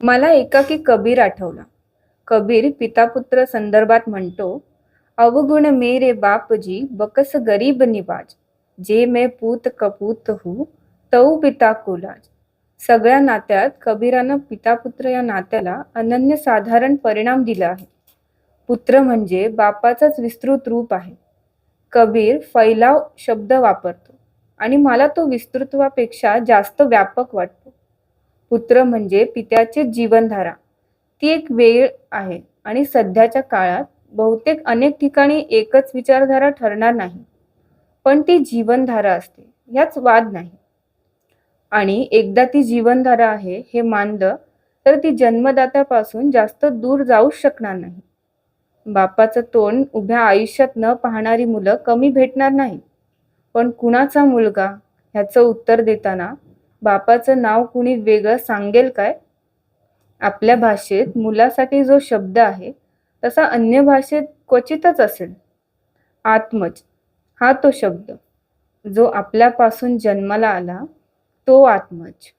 मला एकाकी कबीर आठवला. कबीर पितापुत्र संदर्भात म्हणतो अवगुण मेरे बापजी बकस गरीब निवाज. जे मैं पूत कपूत हू तऊ पिता कोलाज. सगळ्या नात्यात कबीरानं पितापुत्र या नात्याला अनन्यसाधारण परिणाम दिला आहे. पुत्र म्हणजे बापाचाच विस्तृत रूप आहे. कबीर फैलाव शब्द वापरतो आणि मला तो विस्तृत्वापेक्षा जास्त व्यापक वाटतो. पुत्र म्हणजे पित्याची जीवनधारा. ती एक वेळ आहे आणि सध्याच्या काळात बहुतेक अनेक ठिकाणी एकच विचारधारा ठरणार नाही. पण ती जीवनधारा असते याच वाद नाही. आणि एकदा ती जीवनधारा आहे हे मानलं तर ती जन्मदात्यापासून जास्त दूर जाऊ शकणार नाही. बापाचं तोंड उभ्या आयुष्यात न पाहणारी मुलं कमी भेटणार नाही. पण कुणाचा मुलगा ह्याचं उत्तर देताना बापाचं नाव कुणी वेगळं सांगेल काय? आपल्या भाषेत मुलासाठी जो शब्द आहे तसा अन्य भाषेत क्वचितच असेल. आत्मज हा तो शब्द जो आपल्यापासून जन्माला आला तो आत्मज.